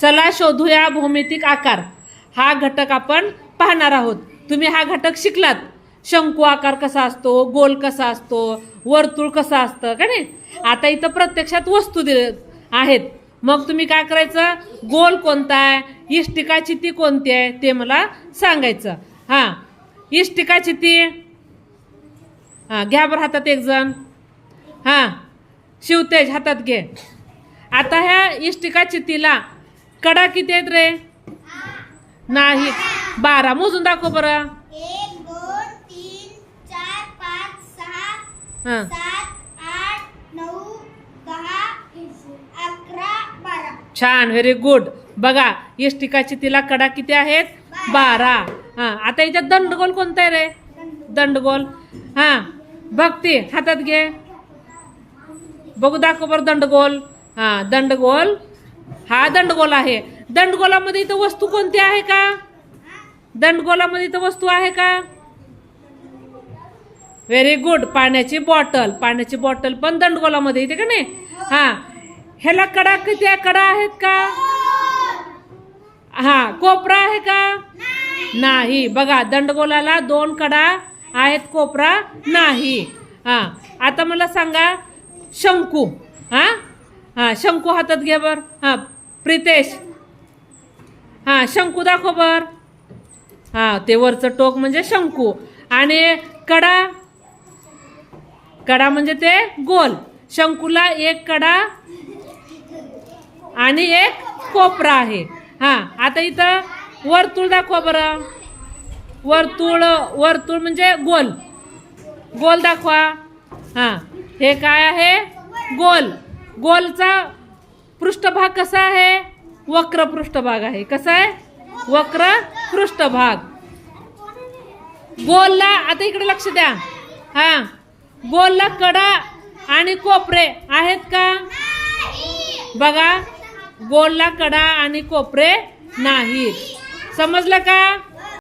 चला शोधूया भौमितिक आकार. हा घटक आपण पाहणार आहोत. तुम्ही हा घटक शिकलात. शंकू आकार कसा असतो? गोल कसा असतो? वर्तुळ कसं असतं? का नाही? आता इथं प्रत्यक्षात वस्तू दि आहेत. मग तुम्ही काय करायचं? गोल कोणता आहे? इष्टिका चिती कोणती आहे? ते मला सांगायचं. हां. इष्टिका चिती. हां घ्या बरं हातात एक जण. हां. शिवतेज हातात घे. आता ह्या इष्टिका चितीला कडा किती आहेत रे? नाही. बारा. मोजून दाखव बरं. एक दोन तीन चार पाच सहा हां. छान. व्हेरी गुड बघा इष्टिकाची तिला कडा किती आहेत? बारा. हां. आता याच्यात दंडगोल कोणता आहे रे? दंडगोल. हां. भक्ती हातात घे. बघू दाखव बरं दंडगोल. हां दंडगोल. हा दंडगोल आहे. दंडगोलामध्ये इथं वस्तू कोणती आहे का? दंडगोलामध्ये इथं वस्तू आहे का? व्हेरी गुड पाण्याची बॉटल. पाण्याची बॉटल पण दंडगोलामध्ये येते का नाही? हा. ह्याला कडा किती कडा आहेत का? हा. कोपरा आहे का? नाही. बघा दंडगोलाला दोन कडा आहेत कोपरा नाही. हा. आता मला सांगा शंकू. हा? हा शंकू हातात घे बर. हा. प्रितेश. हा शंकू दाखव बर. हा ते वरचं टोक म्हणजे शंकू. आणि कडा कडा म्हणजे ते गोल. शंकूला एक कडा आणि एक कोपरा आहे. हा आता इथं वर्तुळ दाखवा बरं. वर्तुळ वर्तुळ म्हणजे गोल. गोल दाखवा. हा हे काय आहे? गोल. गोलचा पृष्ठभाग कसा आहे? वक्र पृष्ठभाग आहे. कसा आहे? वक्र पृष्ठभाग. गोलला आता इकडे लक्ष द्या. हा. गोलला कडा आणि कोपरे आहेत का? बघा. गोलला कडा आणि कोपरे नाहीत. समजलं का?